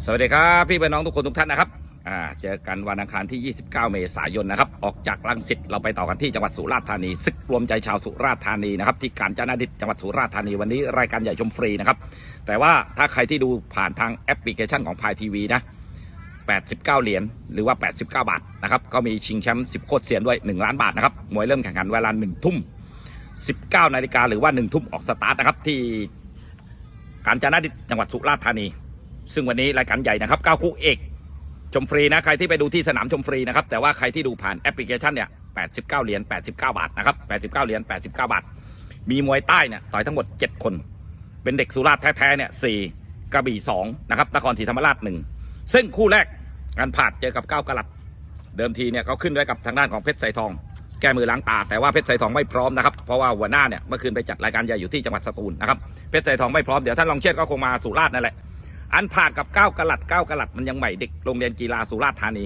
สวัสดีครับพี่เพี่อน้องทุกคนทุกท่านนะครับอ่าเจอกันวันอังคารที่ 29 เมษายนนะครับออกจากลังสิตเราไปต่อกันที่จังหวัดสุราษฎร์ธานีศึกรวมใจชาวสุราษฎร์ธานีนะครับที่กาญจนดิตจังหวัดสุราษฎร์ธานีวันนี้รายการใหญ่ชมฟรีนะครับแต่ว่าถ้าใครที่ดูผ่านทางแอปพลิเคชันของพายทีวีนะ 89 เหรียญหรือว่า 89 บาทนะครับก็มีชิงแชมป์10 โคตรเซียนด้วย 1 ล้านบาทนะครับมวยเริ่มแข่งขันเวลา1ทุ่ม 19 นาฬิกาหรือว่า 1 ทุ่มออกสตาร์ทนะครับที่กาญจนดิตจังหวัดสุราษฎร์ธานี ซึ่งวันนี้รายการใหญ่นะครับเก้าคู่เอกชมฟรีนะใครที่ไปดูที่สนามชมฟรีนะครับแต่ว่าใครที่ดูผ่านแอปพลิเคชันเนี่ย89เหรียญ89 บาทนะครับ89เหรียญ89 บาท มีมวยใต้เนี่ยต่อยทั้งหมด 7 คน เป็นเด็กสุราษฎร์แท้ๆเนี่ย4กระบี่2นะครับนครศรีธรรมราช1ซึ่งคู่แรกงานผาดเจอกับก้าวกะลัดเดิมทีเนี่ยเขาขึ้นไว้กับทางด้านของเพชรไสทอง แก้มือล้างตา แต่ว่าเพชรไสทองไม่พร้อมนะครับเพราะว่าหัวหน้าเนี่ยเมื่อคืนไปจัดรายการใหญ่อยู่ที่จังหวัดสตูลนะครับเพชรไสทองไม่พร้อมเดี๋ยวท่านลองเชียดก็คงมาสุราษฎร์นั่นแหละ อันผ่านกับก้าวกะลัดก้าวกะลัดมันยังใหม่เด็กโรงเรียนกีฬาสุราษฎร์ธานี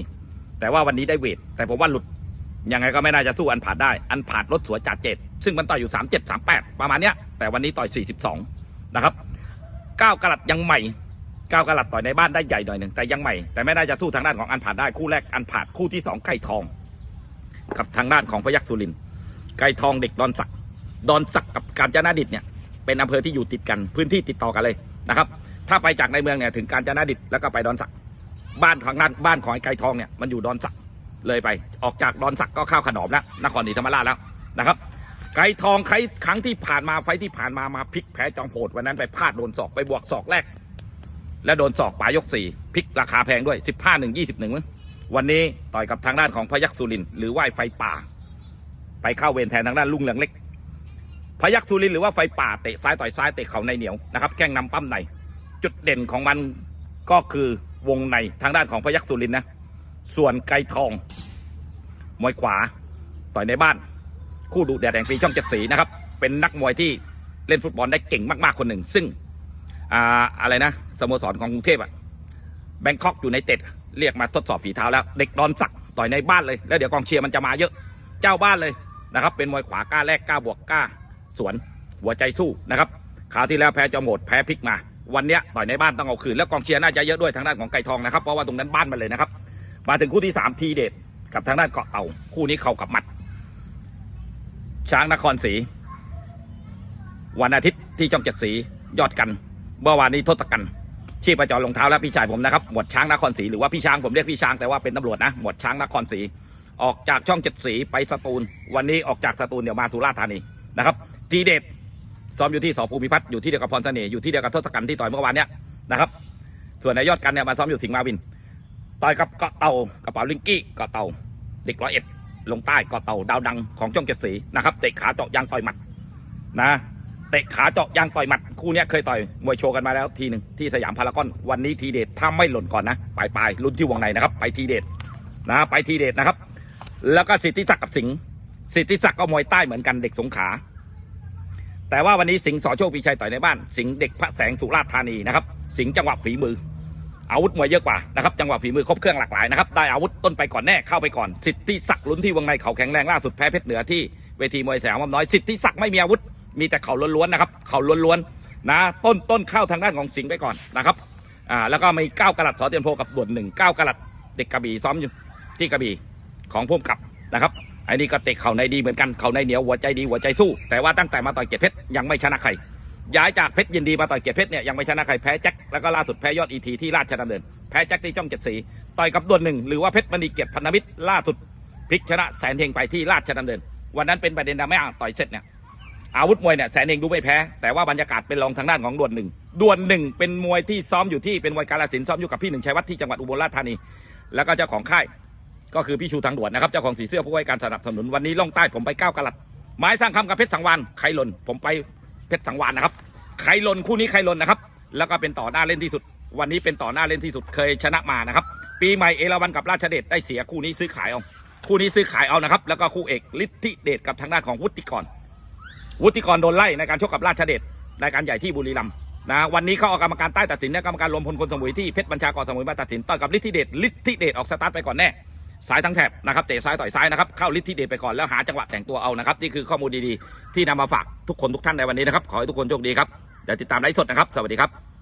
แต่ว่าวันนี้ได้เวท แต่ผมว่าหลุด ยังไงก็ไม่น่าจะสู้อันผ่านได้ อันผ่านรถสวนจ่าเจ็ดซึ่งมันต่อยอยู่ 37 38 ประมาณเนี้ย แต่วันนี้ต่อย 42 นะครับก้าวกะลัดยังใหม่ก้าวกะลัดต่อยในบ้านได้ใหญ่หน่อยหนึ่งแต่ยังใหม่ แต่ไม่น่าจะสู้ทางด้านของอันผ่านได้คู่แรกอันผ่านคู่ที่สองไก่ทอง กับทางด้านของพยัคฆ์สุริน ไก่ทองเด็กดอนสักดอนสักกับกาญจนาดิตเนี่ยเป็นอำเภอที่อยู่ติดกันพื้นที่ติดต่อกันเลยนะครับ ถ้าไปจากในเมืองเนี่ยถึงกาญจนดิตแล้วก็ไปดอนสัก บ้านของนั้นบ้านของไอ้ไก่ทองเนี่ยมันอยู่ดอนสักเลยไปออกจากดอนสักก็เข้าขนอมแล้วนครศรีธรรมราชแล้วนะครับไก่ทองใครครั้งที่ผ่านมาไฟที่ผ่านมามาพลิกแพ้จอมโหดวันนั้นไปพลาดโดนศอกไปบวกศอกแรก แล้วโดนศอกปลายยกสี่พลิกราคาแพงด้วย 15 1 21มั้งวันนี้ต่อยกับทางด้านของพยัคฆ์สุรินหรือว่าไอ้ไฟป่า ไปเข้าเวรแทนทางด้านลุงเหลืองเล็กพยัคฆ์สุรินหรือว่าไฟป่าเตะซ้ายต่อยซ้ายเตะเข่าในเหนียวนะครับแข้งนำปั้มใน จุดเด่นของมันก็คือวงในทางด้านของพยัคฆ์สุรินนะ ส่วนไกรทอง มวยขวา ต่อยในบ้าน คู่ดุแดดแดงปีช่องเจ็ดสีนะครับ เป็นนักมวยที่เล่นฟุตบอลได้เก่งมากๆคนหนึ่ง ซึ่งอ่าอะไรนะสโมสรของกรุงเทพอะแบงคอกอยู่ในเต็ดเรียกมาทดสอบฝีเท้าแล้ว เด็กดอนสักต่อยในบ้านเลย แล้วเดี๋ยวกองเชียร์มันจะมาเยอะ เจ้าบ้านเลยนะครับ เป็นมวยขวากล้าแรกกล้าบวกกล้า สวนหัวใจสู้นะครับคราวที่แล้วแพ้จอมโหดแพ้พลิกมา วันเนี้ยต่อยในบ้านต้องเอาคืนแล้วกองเชียร์น่าจะเยอะด้วยทางด้านของไก่ทองนะครับเพราะว่าตรงนั้นบ้านมันเลยนะครับ มาถึงคู่ที่สามทีเด็ดกับทางด้านเกาะเต่าคู่นี้เข่ากับหมัด ช้างนครศรีวันอาทิตย์ที่ช่องเจ็ดสียอดกันเมื่อวานนี้ทศกัณฐ์ชีพจรรองเท้าและพี่ชายผมนะครับหมวดช้างนครศรีหรือว่าพี่ช้างผมเรียกพี่ช้างแต่ว่าเป็นตำรวจนะหมวดช้างนครศรีออกจากช่องเจ็ดสีไปสตูล วันนี้ออกจากสตูลเดี๋ยวมาสุราษฎร์ธานีนะครับ ทีเด็ด ซ้อมอยู่ที่สภูมิพัฒน์อยู่ที่เดียวกับพรเสน่ห์อยู่ที่เดียวกับทศกัณฐ์ที่ต่อยเมื่อวานเนี้ยนะครับ ส่วนนายยอดกันเนี่ยมาซ้อมอยู่สิงห์มาวินต่อยกับเกาะเต่ากระเป๋าลิงกี้เกาะเต่าเด็กร้อยเอ็ดลงใต้เกาะเต่าดาวดังของช่องเจ็ดสีนะครับเตะขาเจาะยางต่อยหมัดนะเตะขาเจาะยางต่อยหมัดคู่เนี้ยเคยต่อยมวยโชว์กันมาแล้วทีหนึ่งที่สยามพารากอนวันนี้ทีเด็ดถ้าไม่หล่นก่อนนะปลายปลายๆรุ่นที่วงในนะครับ ไปทีเด็ดนะไปทีเด็ดนะครับ แล้วก็สิทธิศักดิ์กับสิงห์สิทธิศักดิ์ก็มวยใต้เหมือนกันเด็กสงขา แต่ว่าวันนี้สิงห์สอโชคปีชัยต่อยในบ้าน สิงห์เด็กพระแสงสุราษฎร์ธานีนะครับ สิงห์จังหวะฝีมือ อาวุธมวยเยอะกว่านะครับ จังหวะฝีมือครบเครื่องหลากหลายนะครับ ได้อาวุธต้นไปก่อนแน่เข้าไปก่อน สิทธิศักดิ์ลุ้นที่วงในเขาแข็งแรงล่าสุดแพ้เพชรเหนือที่เวทีมวยแสงมัมน้อย สิทธิศักดิ์ไม่มีอาวุธ มีแต่เข่าล้วนๆนะครับ เข่าล้วนๆนะ ต้นต้นเข้าทางด้านของสิงห์ไปก่อนนะครับอ่าแล้วก็มีเก้ากะลัดสอเตียนโพกับด่วนหนึ่งเก้ากะลัดเด็กกระบี่ซ้อมอยู่ที่กระบี่ของพุ่มกับนะครับ ไอ้นี่ก็เตะเข่าในดีเหมือนกันเข่าในเหนียวหัวใจดีหัวใจสู้ แต่ว่าตั้งแต่มาต่อยเกียรติเพชรยังไม่ชนะใครย้ายจากเพชรยินดีมาต่อยเกียรติเพชรเนี่ยยังไม่ชนะใครแพ้แจ็คแล้วก็ล่าสุดแพ้ยอดอีทีที่ราชดำเนินแพ้แจ็คที่ช่องเจ็ดสีต่อยกับดวนหนึ่งหรือว่าเพชรมณีเกียรติพันธมิตรล่าสุดพลิกชนะแสนเฮงไปที่ราชดำเนิน วันนั้นเป็นประเด็นดราม่าต่อยเสร็จเนี่ยอาวุธมวยเนี่ยแสนเฮงดูไม่แพ้ แต่ว่าบรรยากาศเป็นรองทางด้านของดวนหนึ่งดวนหนึ่งเป็นมวยที่ซ้อมอยู่ที่เป็นมวยกาลสินซ้อมอยู่กับพี่หนึ่งชัยวัฒน์ที่จังหวัดอุบลราชธานี แล้วก็เจ้าของค่าย ก็คือพี่ชูทางด่วนนะครับเจ้าของสีเสื้อผู้ให้การสนับสนุนวันนี้ล่องใต้ผมไปก้ากะลัดไม้สร้างคำกับเพชรสังวานใครหล่นผมไปเพชรสังวานนะครับใครหล่นคู่นี้ใครหล่นนะครับแล้วก็เป็นต่อหน้าเล่นที่สุด วันนี้เป็นต่อหน้าเล่นที่สุดเคยชนะมานะครับ ปีใหม่เอราวันกับราชเดชได้เสียคู่นี้ซื้อขายเอาคู่นี้ซื้อขายเอานะครับ แล้วก็คู่เอกฤทธิเดชกับทางด้านของวุฒิกร วุฒิกรโดนไล่ในการชกกับราชเดชรายการใหญ่ที่บุรีรัมย์นะวันนี้เขาเอากรรมการใต้ตัดสินเนี่ยกรรมการรวมพลคนสมุยที่เพชรบัญชากรสมุยมาตัดสินต่อกับฤทธิเดชฤทธิเดชออกสตาร์ทไปก่อนแน่ ซ้ายทั้งแถบนะครับเตะซ้ายต่อยซ้ายนะครับเข้าฤทธิเดชไปก่อนแล้วหาจังหวะแต่งตัวเอานะครับนี่คือข้อมูลดีๆที่นำมาฝากทุกคนทุกท่านในวันนี้นะครับขอให้ทุกคนโชคดีครับเดี๋ยวติดตามไลฟ์สดนะครับสวัสดีครับ